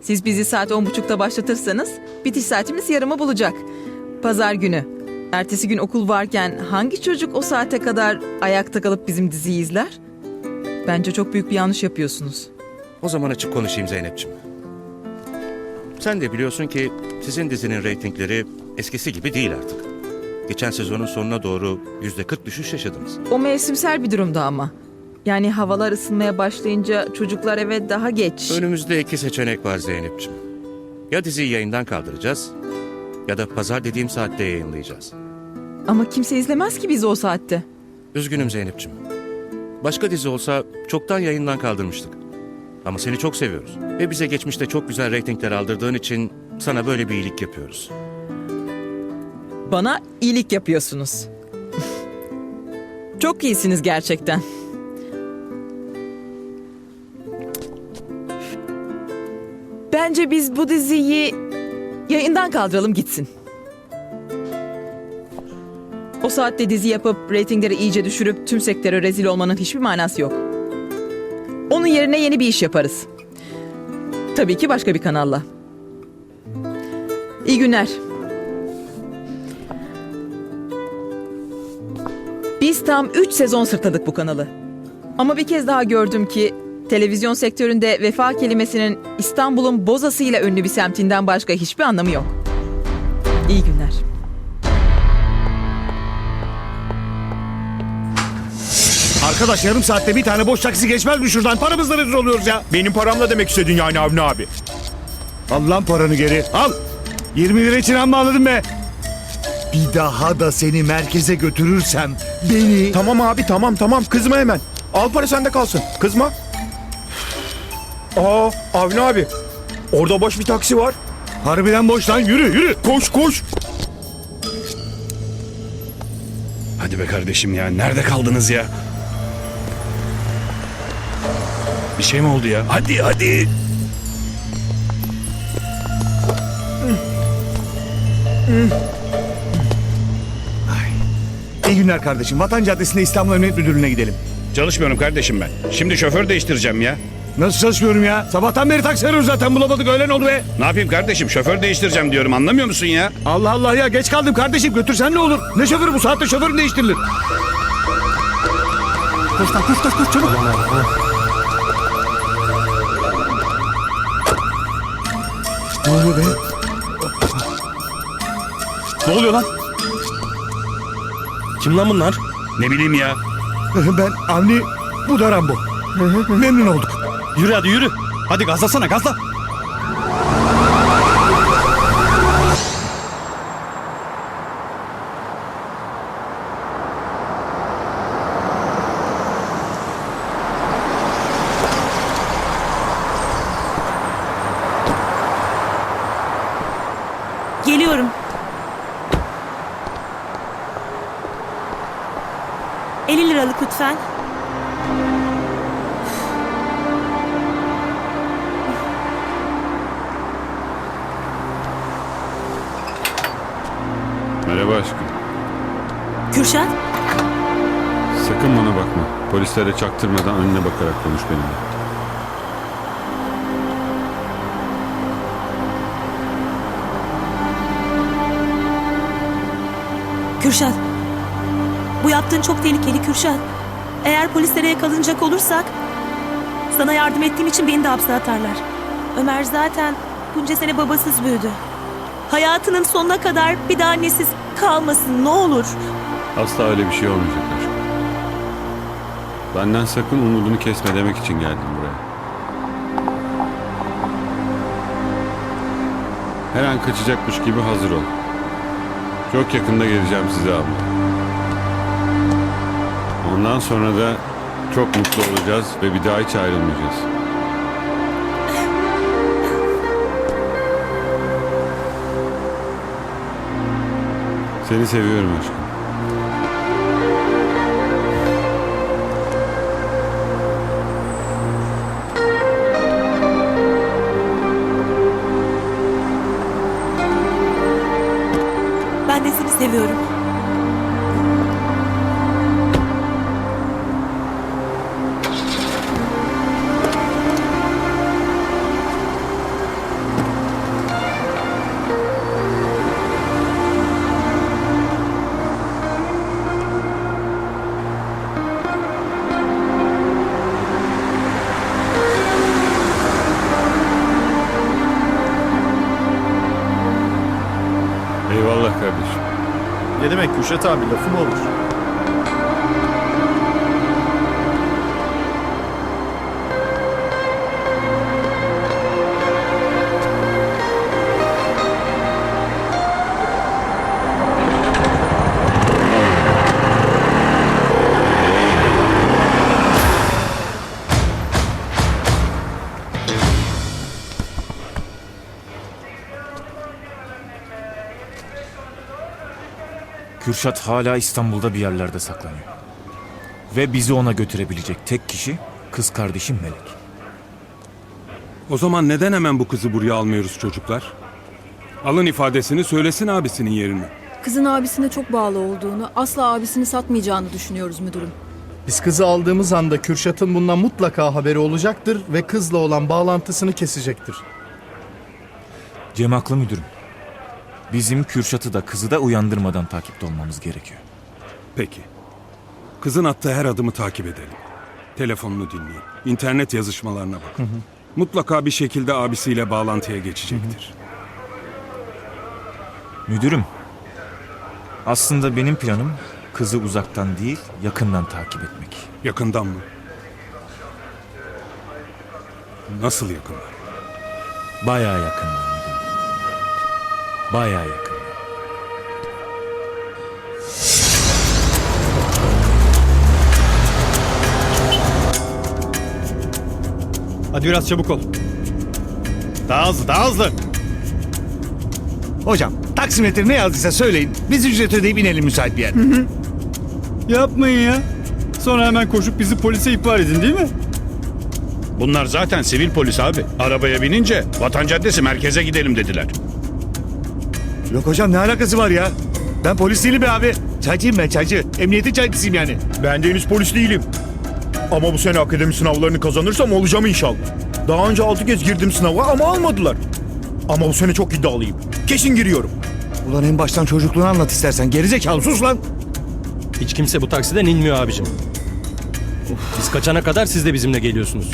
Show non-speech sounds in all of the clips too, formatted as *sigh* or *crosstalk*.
Siz bizi saat on buçukta başlatırsanız bitiş saatimiz yarımı bulacak. Pazar günü. Ertesi gün okul varken hangi çocuk o saate kadar ayakta kalıp bizim diziyi izler? Bence çok büyük bir yanlış yapıyorsunuz. O zaman açık konuşayım Zeynep'ciğim. Sen de biliyorsun ki sizin dizinin reytingleri eskisi gibi değil artık. Geçen sezonun sonuna doğru yüzde 40 düşüş yaşadınız. O mevsimsel bir durumda ama. Yani havalar ısınmaya başlayınca çocuklar eve daha geç. Önümüzde iki seçenek var Zeynep'ciğim. Ya diziyi yayından kaldıracağız ya da pazar dediğim saatte yayınlayacağız. Ama kimse izlemez ki bizi o saatte. Üzgünüm Zeynep'ciğim. Başka dizi olsa çoktan yayından kaldırmıştık. Ama seni çok seviyoruz. Ve bize geçmişte çok güzel reytingler aldırdığın için sana böyle bir iyilik yapıyoruz. Bana iyilik yapıyorsunuz. *laughs* Çok iyisiniz gerçekten. Bence biz bu diziyi yayından kaldıralım gitsin. O saatte dizi yapıp reytingleri iyice düşürüp tüm sektöre rezil olmanın hiçbir manası yok. Onun yerine yeni bir iş yaparız. Tabii ki başka bir kanalla. İyi günler. Biz tam 3 sezon sırtladık bu kanalı. Ama bir kez daha gördüm ki televizyon sektöründe vefa kelimesinin İstanbul'un Bozası'yla ünlü bir semtinden başka hiçbir anlamı yok. İyi günler. Arkadaş yarım saatte bir tane boş taksi geçmez mi şuradan? Paramızla rezil oluyoruz ya. Benim paramla demek istedin yani Avni abi. Al lan paranı geri. Al. 20 lira için amma anladın be. Bir daha da seni merkeze götürürsem beni... Tamam abi tamam tamam kızma hemen. Al para sende kalsın. Kızma. Aa Avni abi. Orada boş bir taksi var. Harbiden boş lan yürü yürü. Koş koş. Hadi be kardeşim ya. Nerede kaldınız ya? Bir şey mi oldu ya? Hadi hadi. İyi günler kardeşim. Vatan Caddesi'nde İstanbul Emniyet Müdürlüğü'ne gidelim. Çalışmıyorum kardeşim ben. Şimdi şoför değiştireceğim ya. Nasıl çalışmıyorum ya? Sabahtan beri taksi arıyoruz zaten bulamadık öğlen oldu be. Ne yapayım kardeşim? Şoför değiştireceğim diyorum. Anlamıyor musun ya? Allah Allah ya geç kaldım kardeşim götürsen ne olur? Ne şoförü bu saatte şoförün değiştirilir. Koş lan koş koş koş çabuk. Ne oluyor be? Ne oluyor lan? Kim lan bunlar? Ne bileyim ya. Ben Avni, bu da Rambo. Memnun olduk. Yürü hadi yürü. Hadi gazlasana gazla. Geliyorum. ...50 liralık lütfen. Kürşat, Sakın bana bakma. Polislere çaktırmadan önüne bakarak konuş benimle. Kürşat. Bu yaptığın çok tehlikeli Kürşat. Eğer polislere yakalanacak olursak... ...sana yardım ettiğim için beni de hapse atarlar. Ömer zaten bunca sene babasız büyüdü. Hayatının sonuna kadar bir daha annesiz kalmasın ne olur. Asla öyle bir şey olmayacak aşkım. Benden sakın umudunu kesme demek için geldim buraya. Her an kaçacakmış gibi hazır ol. Çok yakında geleceğim size abla. Ondan sonra da çok mutlu olacağız ve bir daha hiç ayrılmayacağız. Seni seviyorum aşkım. Seviyorum. Ne demek Kürşat abi lafı mı olur? Kürşat hala İstanbul'da bir yerlerde saklanıyor. Ve bizi ona götürebilecek tek kişi kız kardeşim Melek. O zaman neden hemen bu kızı buraya almıyoruz çocuklar? Alın ifadesini söylesin abisinin yerini. Kızın abisine çok bağlı olduğunu, asla abisini satmayacağını düşünüyoruz müdürüm. Biz kızı aldığımız anda Kürşat'ın bundan mutlaka haberi olacaktır ve kızla olan bağlantısını kesecektir. Cem haklı müdürüm. Bizim Kürşat'ı da kızı da uyandırmadan takipte olmamız gerekiyor. Peki. Kızın attığı her adımı takip edelim. Telefonunu dinleyin. İnternet yazışmalarına bakın. Mutlaka bir şekilde abisiyle bağlantıya geçecektir. Müdürüm, aslında benim planım kızı uzaktan değil yakından takip etmek. Yakından mı? Nasıl yakından? Bayağı yakından Bayağı yakın. Hadi biraz çabuk ol. Daha hızlı daha hızlı. Hocam taksimetre ne yazdıysa söyleyin. Biz ücret ödeyip inelim müsait bir yerde. Yapmayın ya. Sonra hemen koşup bizi polise ihbar edin değil mi? Bunlar zaten sivil polis abi. Arabaya binince Vatan Caddesi merkeze gidelim dediler. Yok hocam ne alakası var ya? Ben polis değilim be abi. Çaycıyım ben çaycı. Emniyetin çaycısıyım yani. Ben de henüz polis değilim. Ama bu sene akademi sınavlarını kazanırsam olacağım inşallah. Daha önce altı kez girdim sınava ama almadılar. Ama bu sene çok iddialıyım. Kesin giriyorum. Ulan en baştan çocukluğunu anlat istersen. Gerizekalı sus lan. Hiç kimse bu taksiden inmiyor abicim. Biz kaçana kadar siz de bizimle geliyorsunuz.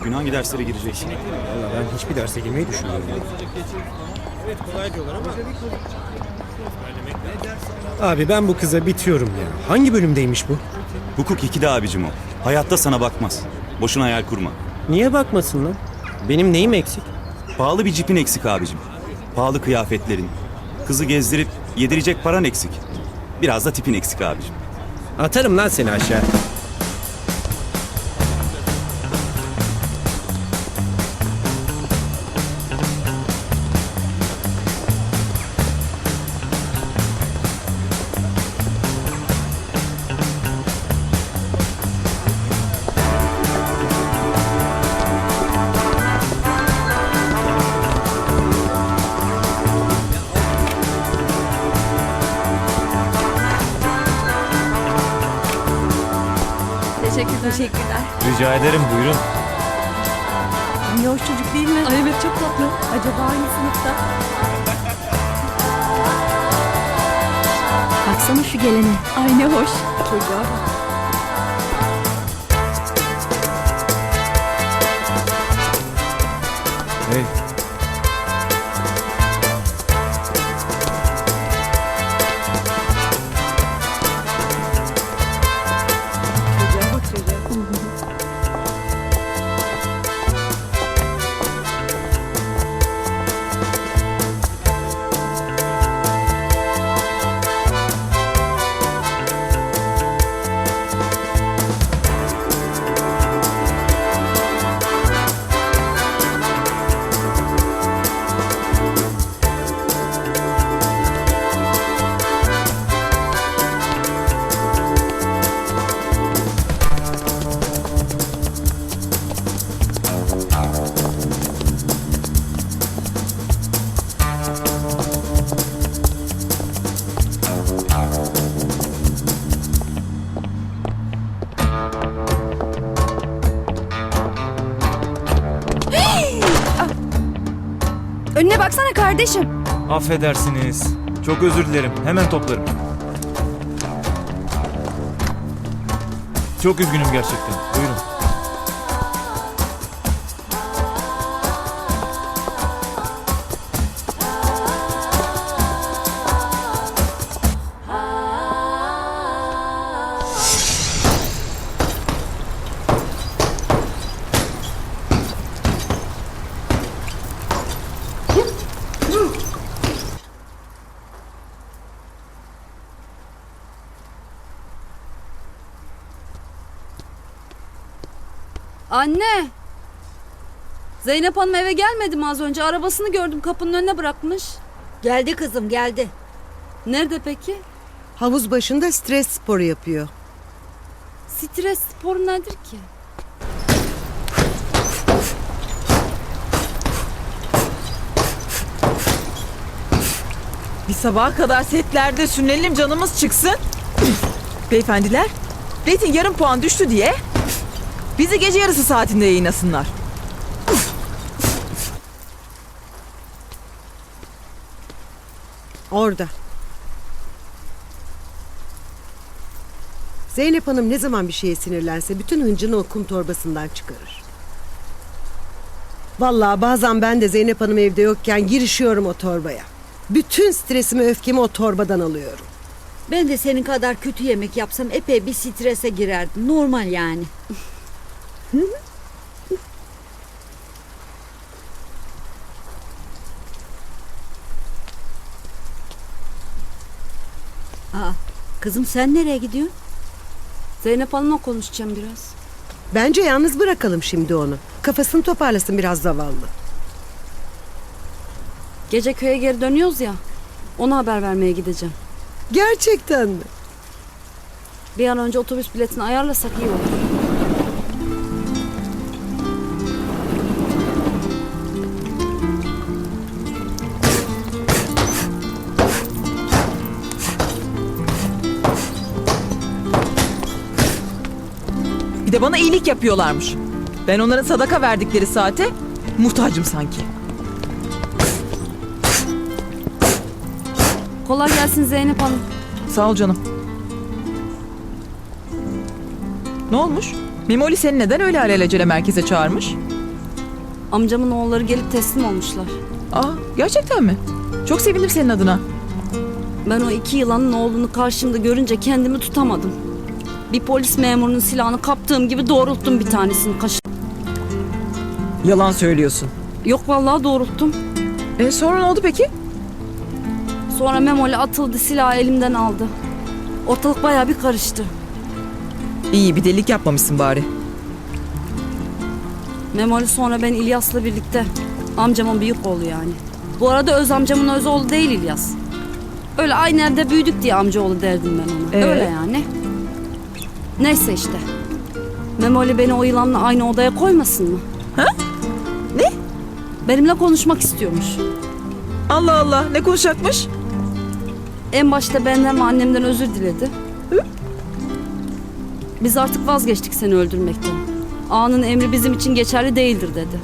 Bugün hangi derslere gireceksin? Ben hiçbir derse girmeyi düşünmüyorum. Abi ben bu kıza bitiyorum ya. Hangi bölümdeymiş bu? Hukuk 2'de abicim o. Hayatta sana bakmaz. Boşuna hayal kurma. Niye bakmasın lan? Benim neyim eksik? Pahalı bir cipin eksik abicim. Pahalı kıyafetlerin. Kızı gezdirip yedirecek paran eksik. Biraz da tipin eksik abicim. Atarım lan seni aşağı. Teşekkürler. Rica ederim buyurun. Ne hoş çocuk değil mi? Ay evet çok tatlı. Acaba aynı sınıfta? Baksana şu gelene. Ay ne hoş. Çocuğa bak. Hey. Önüne baksana kardeşim. Affedersiniz. Çok özür dilerim. Hemen toplarım. Çok üzgünüm gerçekten. Anne! Zeynep Hanım eve gelmedi mi az önce? Arabasını gördüm kapının önüne bırakmış. Geldi kızım geldi. Nerede peki? Havuz başında stres sporu yapıyor. Stres sporu nedir ki? Bir sabaha kadar setlerde sünnelim canımız çıksın. Beyefendiler, reyting yarım puan düştü diye bizi gece yarısı saatinde yayınlasınlar. Orada. Zeynep Hanım ne zaman bir şeye sinirlense bütün hıncını o kum torbasından çıkarır. Vallahi bazen ben de Zeynep Hanım evde yokken girişiyorum o torbaya. Bütün stresimi öfkemi o torbadan alıyorum. Ben de senin kadar kötü yemek yapsam epey bir strese girerdim. Normal yani. *laughs* Aa, kızım sen nereye gidiyorsun? Zeynep Hanım'la konuşacağım biraz. Bence yalnız bırakalım şimdi onu. Kafasını toparlasın biraz zavallı. Gece köye geri dönüyoruz ya. Ona haber vermeye gideceğim. Gerçekten mi? Bir an önce otobüs biletini ayarlasak iyi olur. De bana iyilik yapıyorlarmış. Ben onların sadaka verdikleri saate muhtacım sanki. Kolay gelsin Zeynep Hanım. Sağ ol canım. Ne olmuş? Memoli seni neden öyle alelacele merkeze çağırmış? Amcamın oğulları gelip teslim olmuşlar. Aa, gerçekten mi? Çok sevindim senin adına. Ben o iki yılanın oğlunu karşımda görünce kendimi tutamadım. Bir polis memurunun silahını kaptığım gibi doğrulttum bir tanesini kaşı. Yalan söylüyorsun. Yok vallahi doğrulttum. E sonra ne oldu peki? Sonra Memoli atıldı silahı elimden aldı. Ortalık bayağı bir karıştı. İyi bir delilik yapmamışsın bari. Memoli sonra ben İlyas'la birlikte amcamın büyük oğlu yani. Bu arada öz amcamın öz oğlu değil İlyas. Öyle aynı evde büyüdük diye amcaoğlu derdim ben ona. Ee? Öyle yani. Neyse işte. Memoli beni o yılanla aynı odaya koymasın mı? Ha? Ne? Benimle konuşmak istiyormuş. Allah Allah ne konuşacakmış? En başta benden ve annemden özür diledi. Biz artık vazgeçtik seni öldürmekten. Ağanın emri bizim için geçerli değildir dedi.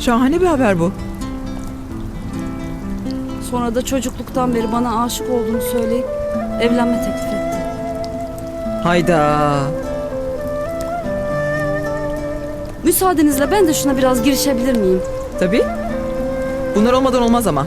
Şahane bir haber bu. Sonra da çocukluktan beri bana aşık olduğunu söyleyip evlenme teklif etti. Hayda. Müsaadenizle ben de şuna biraz girişebilir miyim? Tabii. Bunlar olmadan olmaz ama.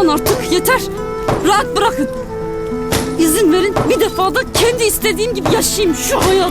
Ulan artık yeter. Rahat bırakın. İzin verin bir defada kendi istediğim gibi yaşayayım şu hayatı.